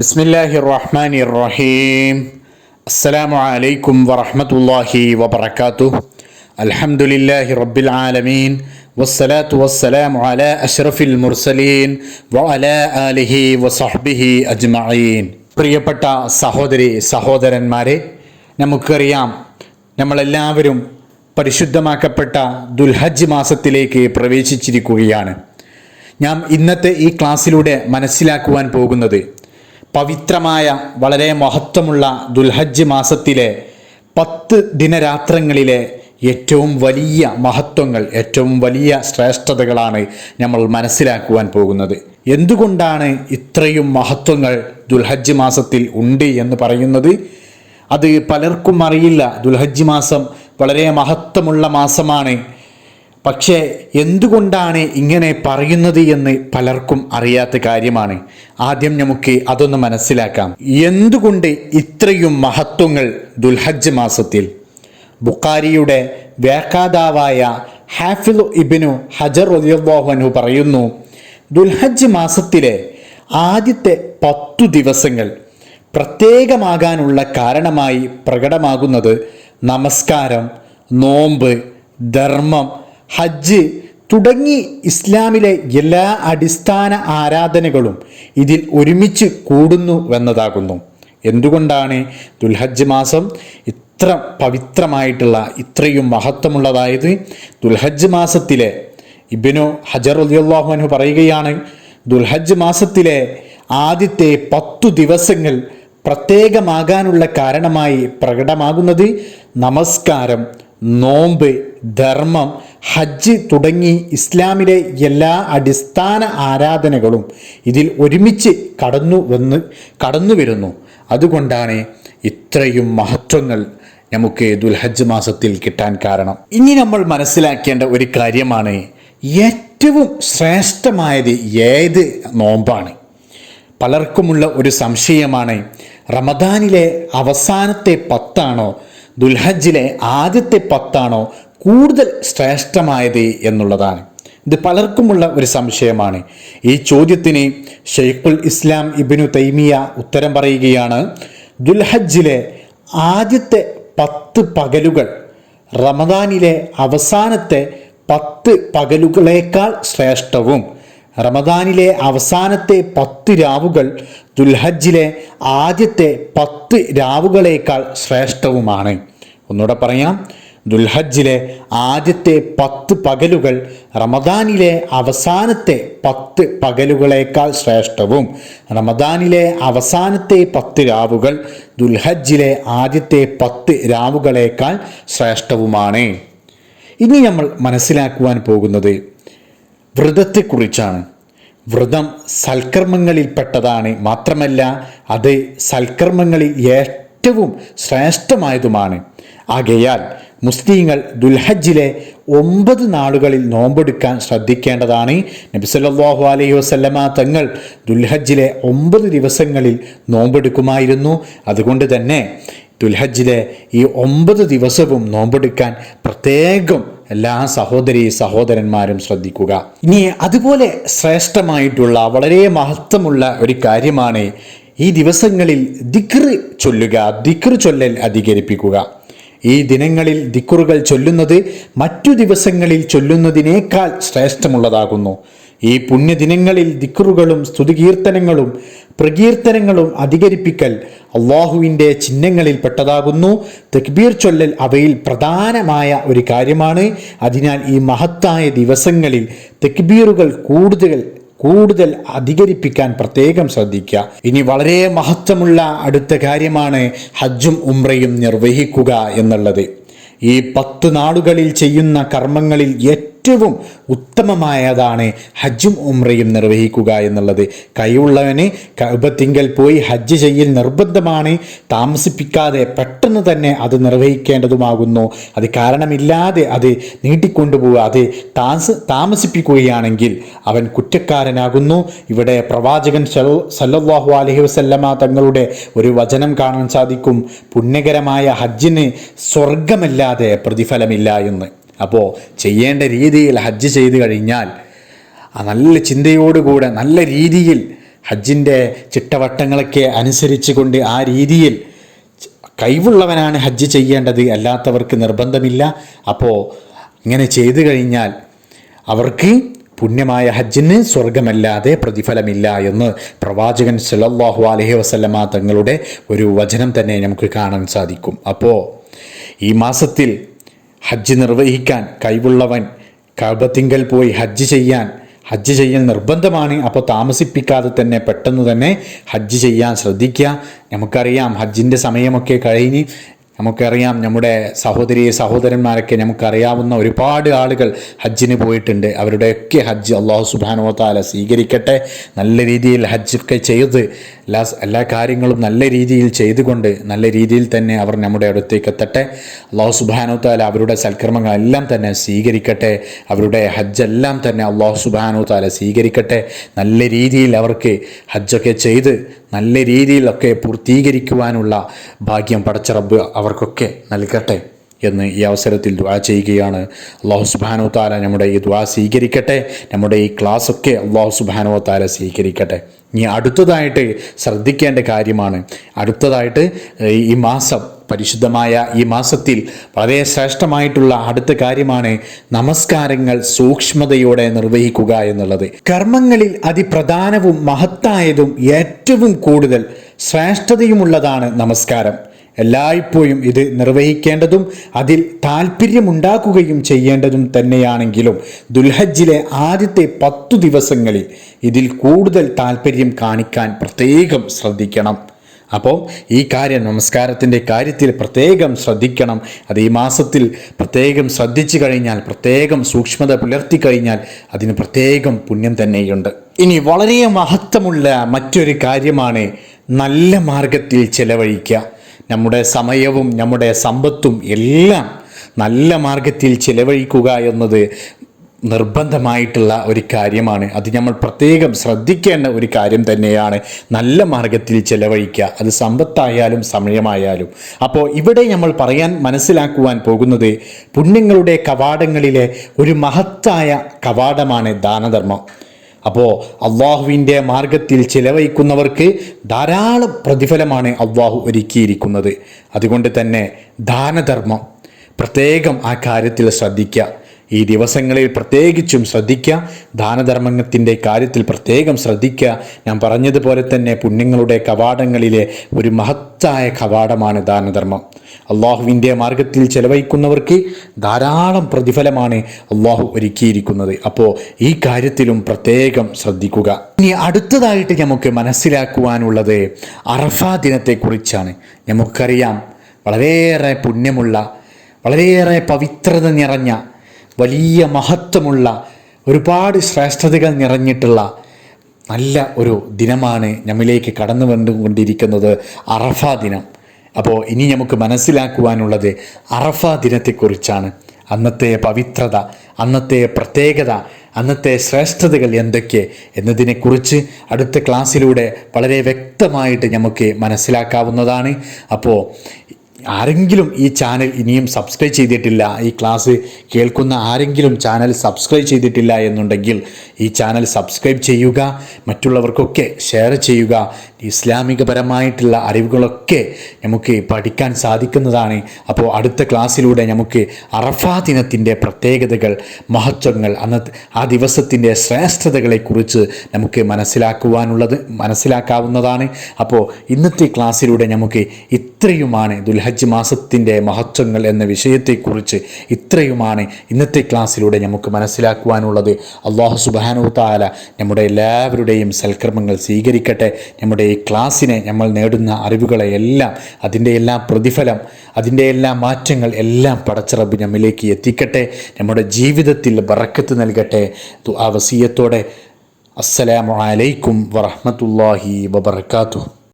ബിസ്മില്ലാഹി റഹ്മാനി റഹീം അസ്സലാമു അലൈക്കും വറഹമത്തല്ലാഹി വബർക്കാത്തു അൽഹംദുലില്ലാഹി റബ്ബിൽ ആലമീൻ വസ്സലാത്തു വസ്സലാമു അല അഷ്റഫിൽ മുർസലീൻ. വ ആലിഹി വസഹ്ബിഹി അജ്മഈൻ. പ്രിയപ്പെട്ട സഹോദരി സഹോദരന്മാരെ നമുക്കറിയാം നമ്മളെല്ലാവരും പരിശുദ്ധമാക്കപ്പെട്ട ദുൽഹജ്ജ് മാസത്തിലേക്ക് പ്രവേശിച്ചിരിക്കുകയാണ്. ഞാൻ ഇന്നത്തെ ഈ ക്ലാസ്സിലൂടെ മനസ്സിലാക്കുവാൻ പോകുന്നത് പവിത്രമായ വളരെ മഹത്വമുള്ള ദുൽഹജ്ജ് മാസത്തിലെ പത്ത് ദിനരാത്രങ്ങളിലെ ഏറ്റവും വലിയ മഹത്വങ്ങൾ ഏറ്റവും വലിയ ശ്രേഷ്ഠതകളാണ് നമ്മൾ മനസ്സിലാക്കുവാൻ പോകുന്നത്. എന്തുകൊണ്ടാണ് ഇത്രയും മഹത്വങ്ങൾ ദുൽഹജ്ജ് മാസത്തിൽ ഉണ്ട് എന്ന് പറയുന്നത്? അത് പലർക്കും അറിയില്ല. ദുൽഹജ്ജ് മാസം വളരെ മഹത്വമുള്ള മാസമാണ്. പക്ഷേ എന്തുകൊണ്ടാണ് ഇങ്ങനെ പറയുന്നത് എന്ന് പലർക്കും അറിയാത്ത കാര്യമാണ്. ആദ്യം നമുക്ക് അതൊന്ന് മനസ്സിലാക്കാം. എന്തുകൊണ്ട് ഇത്രയും മഹത്വങ്ങൾ ദുൽഹജ്ജ് മാസത്തിൽ? ബുഖാരിയുടെ വ്യാഖാതാവായ ഹാഫിദ് ഇബിനു ഹജർ റലിയല്ലാഹു പറയുന്നു ദുൽഹജ്ജ് മാസത്തിലെ ആദ്യത്തെ പത്തു ദിവസങ്ങൾ പ്രത്യേകമാകാനുള്ള കാരണമായി പ്രകടമാകുന്നത് നമസ്കാരം നോമ്പ് ധർമ്മം ഹജ്ജ് തുടങ്ങി ഇസ്ലാമിലെ എല്ലാ അടിസ്ഥാന ആരാധനകളും ഇതിൽ ഒരുമിച്ച് കൂടുന്നു എന്നതാകുന്നു. എന്തുകൊണ്ടാണ് ദുൽഹജ്ജ് മാസം ഇത്ര പവിത്രമായിട്ടുള്ള ഇത്രയും മഹത്വമുള്ളതായത്? ദുൽഹജ്ജ് മാസത്തിലെ ഇബിനു ഹജർ അലിയല്ലാഹു അനു പറയുകയാണ് ദുൽഹജ്ജ് മാസത്തിലെ ആദ്യത്തെ പത്തു ദിവസങ്ങൾ പ്രത്യേകമാകാനുള്ള കാരണമായി പ്രകടമാകുന്നത് നമസ്കാരം നോമ്പ് ധർമ്മം ഹജ്ജ് തുടങ്ങി ഇസ്ലാമിലെ എല്ലാ അടിസ്ഥാന ആരാധനകളും ഇതിൽ ഒരുമിച്ച് കടന്നു വന്ന് കടന്നു വരുന്നു. അതുകൊണ്ടാണ് ഇത്രയും മഹത്വങ്ങൾ നമുക്ക് ദുൽഹജ്ജ് മാസത്തിൽ കിട്ടാൻ കാരണം. ഇനി നമ്മൾ മനസ്സിലാക്കേണ്ട ഒരു കാര്യമാണ് ഏറ്റവും ശ്രേഷ്ഠമായത് ഏത് നോമ്പാണ്? പലർക്കുമുള്ള ഒരു സംശയമാണ് റമദാനിലെ അവസാനത്തെ പത്താണോ ദുൽഹജ്ജിലെ ആദ്യത്തെ പത്താണോ കൂടുതൽ ശ്രേഷ്ഠമായത് എന്നുള്ളതാണ്. ഇത് പലർക്കുമുള്ള ഒരു സംശയമാണ്. ഈ ചോദ്യത്തിന് ഷെയ്ഖുൽ ഇസ്ലാം ഇബിനു തൈമിയ ഉത്തരം പറയുകയാണ് ദുൽഹജ്ജിലെ ആദ്യത്തെ പത്ത് പകലുകൾ റമദാനിലെ അവസാനത്തെ പത്ത് പകലുകളേക്കാൾ ശ്രേഷ്ഠവും. റമദാനിലെ അവസാനത്തെ പത്ത് രാവുകൾ ദുൽഹജ്ജിലെ ആദ്യത്തെ പത്ത് രാവുകളേക്കാൾ ശ്രേഷ്ഠവുമാണ്. ഒന്നുകൂടെ പറയാം. ദുൽഹജ്ജിലെ ആദ്യത്തെ പത്ത് പകലുകൾ റമദാനിലെ അവസാനത്തെ പത്ത് പകലുകളേക്കാൾ ശ്രേഷ്ഠവും. റമദാനിലെ അവസാനത്തെ പത്ത് രാവുകൾ ദുൽഹജ്ജിലെ ആദ്യത്തെ പത്ത് രാവുകളേക്കാൾ ശ്രേഷ്ഠവുമാണ്. ഇനി നമ്മൾ മനസ്സിലാക്കുവാൻ പോകുന്നത് വ്രതത്തെക്കുറിച്ചാണ്. വ്രതം സൽക്കർമ്മങ്ങളിൽപ്പെട്ടതാണ്. മാത്രമല്ല അത് സൽക്കർമ്മങ്ങളിൽ ഏറ്റവും ശ്രേഷ്ഠമായതുമാണ്. ആകയാൽ മുസ്ലിങ്ങൾ ദുൽഹജ്ജിലെ ഒമ്പത് നാളുകളിൽ നോമ്പെടുക്കാൻ ശ്രദ്ധിക്കേണ്ടതാണ്. നബിസല്ലാഹു അലൈഹി വസല്ലമ തങ്ങൾ ദുൽഹജ്ജിലെ ഒമ്പത് ദിവസങ്ങളിൽ നോമ്പെടുക്കുമായിരുന്നു. അതുകൊണ്ട് തന്നെ ദുൽഹജ്ജിലെ ഈ ഒമ്പത് ദിവസവും നോമ്പെടുക്കാൻ പ്രത്യേകം എല്ലാ സഹോദരി സഹോദരന്മാരും ശ്രദ്ധിക്കുക. ഇനി അതുപോലെ ശ്രേഷ്ഠമായിട്ടുള്ള വളരെ മഹത്വമുള്ള ഒരു കാര്യമാണ് ഈ ദിവസങ്ങളിൽ ദിക്ർ ചൊല്ലുക ദിക്ർ ചൊല്ലൽ അധികരിപ്പിക്കുക. ഈ ദിനങ്ങളിൽ ദിക്കുറുകൾ ചൊല്ലുന്നത് മറ്റു ദിവസങ്ങളിൽ ചൊല്ലുന്നതിനേക്കാൾ ശ്രേഷ്ഠമുള്ളതാകുന്നു. ഈ പുണ്യദിനങ്ങളിൽ ദിക്കുറുകളും സ്തുതികീർത്തനങ്ങളും പ്രകീർത്തനങ്ങളും അധികരിപ്പിക്കൽ അള്ളാഹുവിന്റെ ചിഹ്നങ്ങളിൽ പെട്ടതാകുന്നു. തക്ബീർ ചൊല്ലൽ അവയിൽ പ്രധാനമായ ഒരു കാര്യമാണ്. അതിനാൽ ഈ മഹത്തായ ദിവസങ്ങളിൽ തക്ബീറുകൾ കൂടുതൽ കൂടുതൽ അധികരിപ്പിക്കാൻ പ്രത്യേകം ശ്രദ്ധിക്കുക. ഇനി വളരെ മഹത്വമുള്ള അടുത്ത കാര്യമാണ് ഹജ്ജും ഉംറയും നിർവഹിക്കുക എന്നുള്ളത്. ഈ പത്ത് നാളുകളിൽ ചെയ്യുന്ന കർമ്മങ്ങളിൽ ഏറ്റവും ഉത്തമമായതാണ് ഹജ്ജും ഉമ്രയും നിർവഹിക്കുക എന്നുള്ളത്. കൈയുള്ളവന് കബത്തിങ്കൽ പോയി ഹജ്ജ് ചെയ്യൽ നിർബന്ധമാണ്. താമസിപ്പിക്കാതെ പെട്ടെന്ന് തന്നെ അത് നിർവഹിക്കേണ്ടതുമാകുന്നു. അത് കാരണമില്ലാതെ അത് നീട്ടിക്കൊണ്ടുപോവുക അത് താമസ താമസിപ്പിക്കുകയാണെങ്കിൽ അവൻ കുറ്റക്കാരനാകുന്നു. ഇവിടെ പ്രവാചകൻ സല്ലല്ലാഹു അലഹി വസല്ലമ തങ്ങളുടെ ഒരു വചനം കാണാൻ സാധിക്കും. പുണ്യകരമായ ഹജ്ജിന് സ്വർഗമല്ലാതെ പ്രതിഫലമില്ല എന്ന്. അപ്പോൾ ചെയ്യേണ്ട രീതിയിൽ ഹജ്ജ് ചെയ്ത് കഴിഞ്ഞാൽ നല്ല ചിന്തയോടുകൂടെ നല്ല രീതിയിൽ ഹജ്ജിന്റെ ചിട്ടവട്ടങ്ങളൊക്കെ അനുസരിച്ച് കൊണ്ട് ആ രീതിയിൽ കഴിവുള്ളവനാണ് ഹജ്ജ് ചെയ്യേണ്ടത്. അല്ലാത്തവർക്ക് നിർബന്ധമില്ല. അപ്പോൾ ഇങ്ങനെ ചെയ്തു കഴിഞ്ഞാൽ അവർക്ക് പുണ്യമായ ഹജ്ജിന് സ്വർഗമല്ലാതെ പ്രതിഫലമില്ല എന്ന് പ്രവാചകൻ സലല്ലാഹു അലഹി വസ്ലമ തങ്ങളുടെ ഒരു വചനം തന്നെ നമുക്ക് കാണാൻ സാധിക്കും. അപ്പോൾ ഈ മാസത്തിൽ ഹജ്ജ് നിർവഹിക്കാൻ കഴിവുള്ളവൻ കബത്തിങ്കൽ പോയി ഹജ്ജ് ചെയ്യാൻ ഹജ്ജ് ചെയ്യൽ നിർബന്ധമാണ്. അപ്പോൾ താമസിപ്പിക്കാതെ തന്നെ പെട്ടെന്ന് തന്നെ ഹജ്ജ് ചെയ്യാൻ ശ്രദ്ധിക്കുക നമുക്കറിയാം ഹജ്ജിന്റെ സമയമൊക്കെ കഴിഞ്ഞ് നമുക്കറിയാം നമ്മുടെ സഹോദരി സഹോദരന്മാരൊക്കെ നമുക്കറിയാവുന്ന ഒരുപാട് ആളുകൾ ഹജ്ജിന് പോയിട്ടുണ്ട്. അവരുടെയൊക്കെ ഹജ്ജ് അള്ളാഹു സുബാനോത്താല താല സ്വീകരിക്കട്ടെ. നല്ല രീതിയിൽ ഹജ്ജൊക്കെ ചെയ്ത് എല്ലാ എല്ലാ കാര്യങ്ങളും നല്ല രീതിയിൽ ചെയ്തുകൊണ്ട് നല്ല രീതിയിൽ തന്നെ അവർ നമ്മുടെ അടുത്തേക്ക് എത്തട്ടെ. അള്ളാഹു സുബാനോ താല അവരുടെ സൽക്കർമ്മങ്ങളെല്ലാം തന്നെ സ്വീകരിക്കട്ടെ. അവരുടെ ഹജ്ജെല്ലാം തന്നെ അള്ളാഹു സുബാനോ താല സ്വീകരിക്കട്ടെ. നല്ല രീതിയിൽ അവർക്ക് ഹജ്ജൊക്കെ ചെയ്ത് നല്ല രീതിയിലൊക്കെ പൂർത്തീകരിക്കുവാനുള്ള ഭാഗ്യം പടച്ച റബ്ബ് അവർക്കൊക്കെ നൽകട്ടെ. എന്ന് ഈ അവസരത്തിൽ ദ്വാ ചെയ്യുകയാണ്. അള്ളാഹു സുബാനോ താല നമ്മുടെ ഈ ദ്വാ സ്വീകരിക്കട്ടെ. നമ്മുടെ ഈ ക്ലാസ്സൊക്കെ അള്ളാഹു സുബാനോ താല സ്വീകരിക്കട്ടെ. ഇനി അടുത്തതായിട്ട് ശ്രദ്ധിക്കേണ്ട കാര്യമാണ്. അടുത്തതായിട്ട് ഈ മാസം പരിശുദ്ധമായ ഈ മാസത്തിൽ വളരെ ശ്രേഷ്ഠമായിട്ടുള്ള അടുത്ത കാര്യമാണ് നമസ്കാരങ്ങൾ സൂക്ഷ്മതയോടെ നിർവഹിക്കുക എന്നുള്ളത്. കർമ്മങ്ങളിൽ അതിപ്രധാനവും മഹത്തായതും ഏറ്റവും കൂടുതൽ ശ്രേഷ്ഠതയുമുള്ളതാണ് നമസ്കാരം. എല്ലായ്പ്പോഴും ഇത് നിർവഹിക്കേണ്ടതും അതിൽ താല്പര്യമുണ്ടാക്കുകയും ചെയ്യേണ്ടതും തന്നെയാണെങ്കിലും ദുൽഹജ്ജിലെ ആദ്യത്തെ പത്തു ദിവസങ്ങളിൽ ഇതിൽ കൂടുതൽ താല്പര്യം കാണിക്കാൻ പ്രത്യേകം ശ്രദ്ധിക്കണം. അപ്പോൾ ഈ കാര്യം നമസ്കാരത്തിന്റെ കാര്യത്തിൽ പ്രത്യേകം ശ്രദ്ധിക്കണം. അത് ഈ മാസത്തിൽ പ്രത്യേകം ശ്രദ്ധിച്ചു കഴിഞ്ഞാൽ പ്രത്യേകം സൂക്ഷ്മത പുലർത്തി കഴിഞ്ഞാൽ അതിന് പ്രത്യേകം പുണ്യം തന്നെയുണ്ട്. ഇനി വളരെ മഹത്വമുള്ള മറ്റൊരു കാര്യമാണ് നല്ല മാർഗത്തിൽ ചെലവഴിക്കുക. നമ്മുടെ സമയവും നമ്മുടെ സമ്പത്തും എല്ലാം നല്ല മാർഗത്തിൽ ചിലവഴിക്കുക എന്നത് നിർബന്ധമായിട്ടുള്ള ഒരു കാര്യമാണ്. അത് നമ്മൾ പ്രത്യേകം ശ്രദ്ധിക്കേണ്ട ഒരു കാര്യം തന്നെയാണ്. നല്ല മാർഗത്തിൽ ചിലവഴിക്കുക. അത് സമ്പത്തായാലും സമയമായാലും. അപ്പോൾ ഇവിടെ നമ്മൾ പറയാൻ മനസ്സിലാക്കുവാൻ പോകുന്നത് പുണ്യങ്ങളുടെ കവാടങ്ങളിലെ ഒരു മഹത്തായ കവാടമാണ് ദാനധർമ്മം. അപ്പോൾ അള്ളാഹുവിന്റെ മാർഗത്തിൽ ചിലവഴിക്കുന്നവർക്ക് ധാരാളം പ്രതിഫലമാണ് അള്ളാഹു ഒരുക്കിയിരിക്കുന്നത്. അതുകൊണ്ട് തന്നെ ദാനധർമ്മം പ്രത്യേകം ആ കാര്യത്തിൽ ശ്രദ്ധിക്കുക. ഈ ദിവസങ്ങളിൽ പ്രത്യേകിച്ചും ശ്രദ്ധിക്കുക ദാനധർമ്മത്തിന്റെ കാര്യത്തിൽ പ്രത്യേകം ശ്രദ്ധിക്കുക ഞാൻ പറഞ്ഞതുപോലെ തന്നെ പുണ്യങ്ങളുടെ കവാടങ്ങളിലെ ഒരു മഹത്തായ കവാടമാണ് ദാനധർമ്മം. അള്ളാഹുവിന്റെ മാർഗത്തിൽ ചെലവഴിക്കുന്നവർക്ക് ധാരാളം പ്രതിഫലമാണ് അള്ളാഹു ഒരുക്കിയിരിക്കുന്നത്. അപ്പോൾ ഈ കാര്യത്തിലും പ്രത്യേകം ശ്രദ്ധിക്കുക. ഇനി അടുത്തതായിട്ട് നമുക്ക് മനസ്സിലാക്കുവാനുള്ളത് അറഫ ദിനത്തെക്കുറിച്ചാണ്. നമുക്കറിയാം. വളരെയേറെ പുണ്യമുള്ള വളരെയേറെ പവിത്രത നിറഞ്ഞ വലിയ മഹത്വമുള്ള ഒരുപാട് ശ്രേഷ്ഠതകൾ നിറഞ്ഞിട്ടുള്ള നല്ല ഒരു ദിനമാണ് നമ്മിലേക്ക് കടന്നു വന്നുകൊണ്ടിരിക്കുന്നത് അറഫ ദിനം. അപ്പോൾ ഇനി നമുക്ക് മനസ്സിലാക്കുവാനുള്ളത് അറഫ ദിനത്തെക്കുറിച്ചാണ്. അന്നത്തെ പവിത്രത അന്നത്തെ പ്രത്യേകത അന്നത്തെ ശ്രേഷ്ഠതകൾ എന്തൊക്കെ എന്നതിനെക്കുറിച്ച് അടുത്ത ക്ലാസ്സിലൂടെ വളരെ വ്യക്തമായിട്ട് നമുക്ക് മനസ്സിലാക്കാവുന്നതാണ്. അപ്പോൾ ആരെങ്കിലും ഈ ചാനൽ ഇനിയും സബ്സ്ക്രൈബ് ചെയ്തിട്ടില്ല ഈ ക്ലാസ് കേൾക്കുന്ന ആരെങ്കിലും ചാനൽ സബ്സ്ക്രൈബ് ചെയ്തിട്ടില്ല എന്നുണ്ടെങ്കിൽ ഈ ചാനൽ സബ്സ്ക്രൈബ് ചെയ്യുക മറ്റുള്ളവർക്കൊക്കെ ഷെയർ ചെയ്യുക. ഇസ്ലാമികപരമായിട്ടുള്ള അറിവുകളൊക്കെ നമുക്ക് പഠിക്കാൻ സാധിക്കുന്നതാണ്. അപ്പോൾ അടുത്ത ക്ലാസ്സിലൂടെ നമുക്ക് അറഫാ ദിനത്തിന്റെ പ്രത്യേകതകൾ മഹത്വങ്ങൾ അന്ന് ആ ദിവസത്തിന്റെ ശ്രേഷ്ഠതകളെക്കുറിച്ച് നമുക്ക് മനസ്സിലാക്കുവാനുള്ളത് മനസ്സിലാക്കാവുന്നതാണ്. അപ്പോൾ ഇന്നത്തെ ക്ലാസ്സിലൂടെ നമുക്ക് ഇത്രയുമാണ് ദുൽഹജ്ജ് മാസത്തിന്റെ മഹത്വങ്ങൾ എന്ന വിഷയത്തെക്കുറിച്ച് ഇത്രയുമാണ് ഇന്നത്തെ ക്ലാസ്സിലൂടെ നമുക്ക് മനസ്സിലാക്കുവാനുള്ളത്. അള്ളാഹു സുബാനു താല നമ്മുടെ എല്ലാവരുടെയും സൽക്കർമ്മങ്ങൾ സ്വീകരിക്കട്ടെ. നമ്മുടെ ഈ ക്ലാസ്സിനെ നമ്മൾ നേടുന്ന അറിവുകളെ എല്ലാം അതിന്റെ എല്ലാം പ്രതിഫലം അതിന്റെ എല്ലാ മാറ്റങ്ങൾ എല്ലാം പടച്ചിറബ് നമ്മിലേക്ക് എത്തിക്കട്ടെ. നമ്മുടെ ജീവിതത്തിൽ ബറക്കത്ത് നൽകട്ടെ. ആ വസീയത്തോടെ. അസ്സലാമു അലൈക്കും വറഹമത്തല്ലാഹി വബർക്കാത്തു